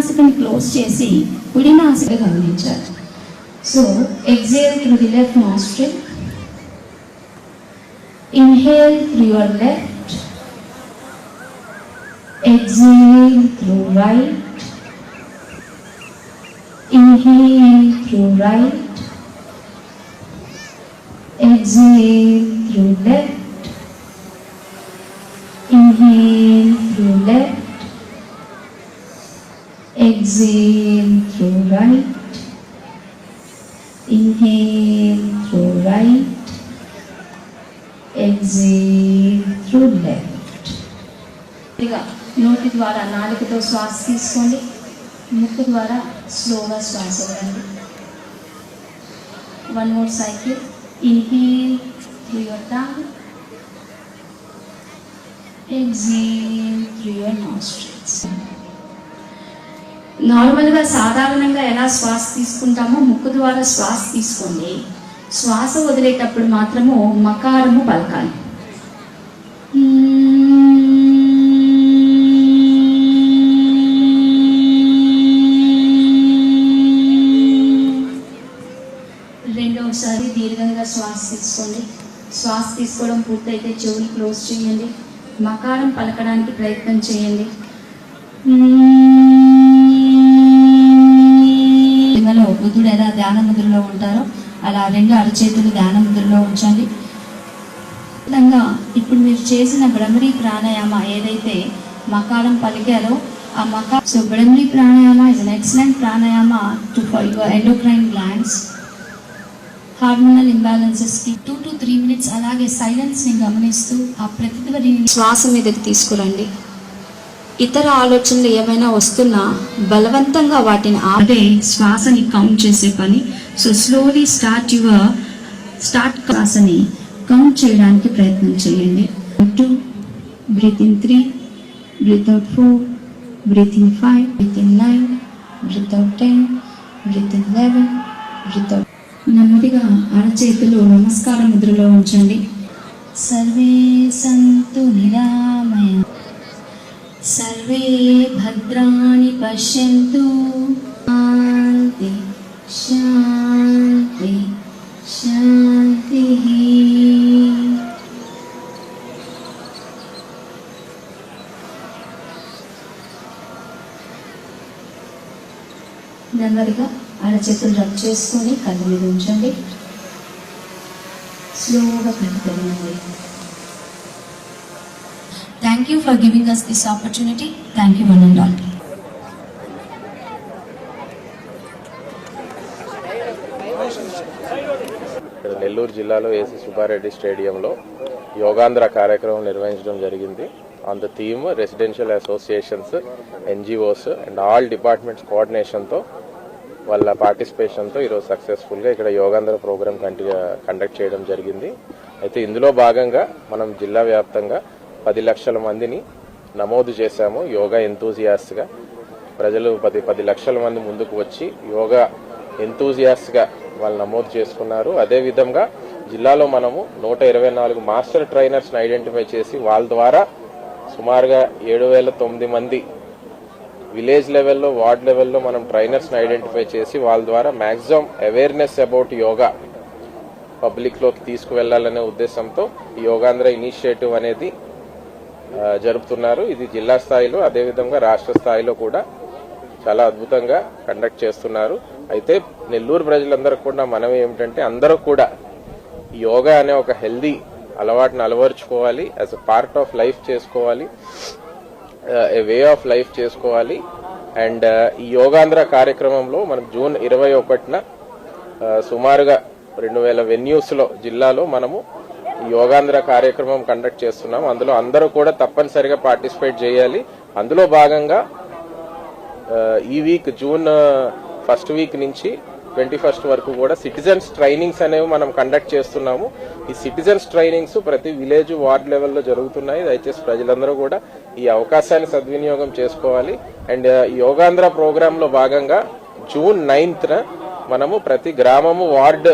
నాసికని close చేసి కుడి నాసిక గమనించాలి so exhale through the left nostril inhale through your left exhale through right inhale through right exhale through left inhale through left exhale through right inhale through right exhale through left ఇక నోటి ద్వారా నాలుకతో శ్వాస తీసుకోండి ముక్కు ద్వారా స్లోగా శ్వాస వదండి one more cycle Inhale through your tongue. Exhale through your nostrils. నార్మల్గా సాధారణంగా ఎలా శ్వాస తీసుకుంటామో ముక్కు ద్వారా శ్వాస తీసుకోండి. శ్వాస వదిలేటప్పుడు మాత్రము మకారము పలకాలి. రెండవసారి దీర్ఘంగా శ్వాస తీసుకోండి. శ్వాస తీసుకోవడం పూర్తయితే చెవులు క్లోజ్ చేయండి. మకారం పలకడానికి ప్రయత్నం చేయండి. లింగంలో బుద్ధుడు ఎలా ధ్యాన ముద్రలో ఉంటారో అలా రెండు అరచేతులు ధ్యాన ముద్రలో ఉంచండి. విధంగా ఇప్పుడు మీరు చేసిన భ్రమరీ ప్రాణాయామ ఏదైతే మకారం పలికారో ఆ మకా so Bhramari pranayama is an excellent pranayama to for your endocrine glands hormonal ఇంబ్యాలెన్సెస్కి two to three minutes అలాగే సైలెన్స్ని గమనిస్తూ ఆ ప్రతిధ్వనిని శ్వాస మీదకి తీసుకురండి. ఇతర ఆలోచనలు ఏమైనా వస్తున్నా బలవంతంగా వాటిని అదే శ్వాసని కౌంట్ చేసే పని. So slowly start your start శ్వాసని కౌంట్ చేయడానికి ప్రయత్నం చేయండి. Two breathe in three breathe out four breathe in five breathe in nine breathe out ten breathe in eleven breathe out నెమ్మదిగా అరచేతులు నమస్కార ముద్రలో ఉంచండి. సర్వే సంతు నిరామయ. సర్వే భద్రాణి పశ్యంతు శాంతి శాంతి శాంతి నెమ్మదిగా అరచేతులు రబ్ చేసుకొని కళ్ళు మీద ఉంచండి. స్లోగా కళ్ళు తెరవండి. Thank you for giving us this opportunity thank you one and all ఇక్కడ నెల్లూరు జిల్లాలో ఏసీ సుబ్బారెడ్డి స్టేడియంలో యోగాంధ్ర కార్యక్రమం నిర్వహించడం జరిగింది. On the theme residential associations NGOs and all departments కోఆర్డినేషన్తో వాళ్ళ పార్టిసిపేషన్తో ఈరోజు సక్సెస్ఫుల్గా ఇక్కడ యోగాంధ్ర ప్రోగ్రామ్ కంటి కండక్ట్ చేయడం జరిగింది. అయితే ఇందులో భాగంగా మనం జిల్లా వ్యాప్తంగా పది లక్షల మందిని నమోదు చేశాము యోగా ఎంతూజియాస్ట్గా ప్రజలు పది పది లక్షల మంది ముందుకు వచ్చి యోగా ఎంతూజియాస్ట్గా వాళ్ళు నమోదు చేసుకున్నారు. అదే విధంగా జిల్లాలో మనము నూట ఇరవై నాలుగు మాస్టర్ ట్రైనర్స్ని ఐడెంటిఫై చేసి వాళ్ళ ద్వారా సుమారుగా ఏడు వేల తొమ్మిది మంది విలేజ్ లెవెల్లో వార్డ్ లెవెల్లో మనం ట్రైనర్స్ని ఐడెంటిఫై చేసి వాళ్ళ ద్వారా మ్యాక్సిమం అవేర్నెస్ అబౌట్ యోగా పబ్లిక్లోకి తీసుకువెళ్ళాలనే ఉద్దేశంతో ఈ యోగాంధ్ర ఇనిషియేటివ్ అనేది జరుపుతున్నారు. ఇది జిల్లా స్థాయిలో అదేవిధంగా రాష్ట్ర స్థాయిలో కూడా చాలా అద్భుతంగా కండక్ట్ చేస్తున్నారు. అయితే నెల్లూరు ప్రజలందరూ కూడా మనం ఏమిటంటే అందరూ కూడా యోగా అనే ఒక హెల్దీ అలవాటును అలవరుచుకోవాలి. As a part of life చేసుకోవాలి. ఏ వే ఆఫ్ లైఫ్ చేసుకోవాలి. అండ్ ఈ యోగాంధ్ర కార్యక్రమంలో మనం జూన్ ఇరవై ఒకటిన సుమారుగా రెండు వేల వెన్యూస్లో జిల్లాలో మనము యోగాంధ్ర కార్యక్రమం కండక్ట్ చేస్తున్నాం. అందులో అందరూ కూడా తప్పనిసరిగా పార్టిసిపేట్ చేయాలి. అందులో భాగంగా ఈ వీక్ జూన్ ఫస్ట్ వీక్ నుంచి ట్వంటీ ఫస్ట్ వరకు కూడా సిటిజన్స్ ట్రైనింగ్స్ అనేవి మనం కండక్ట్ చేస్తున్నాము. ఈ సిటిజన్స్ ట్రైనింగ్స్ ప్రతి విలేజ్ వార్డ్ లెవెల్లో జరుగుతున్నాయి. దయచేసి ప్రజలందరూ కూడా ఈ అవకాశాన్ని సద్వినియోగం చేసుకోవాలి. అండ్ యోగాంధ్ర ప్రోగ్రామ్లో భాగంగా జూన్ నైన్త్ మనము ప్రతి గ్రామము వార్డ్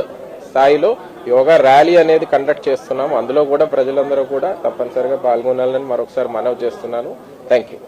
స్థాయిలో యోగా ర్యాలీ అనేది కండక్ట్ చేస్తున్నాము అందులో కూడా ప్రజలందరూ కూడా తప్పనిసరిగా పాల్గొనాలని మరొకసారి మనవి చేస్తున్నాను. Thank you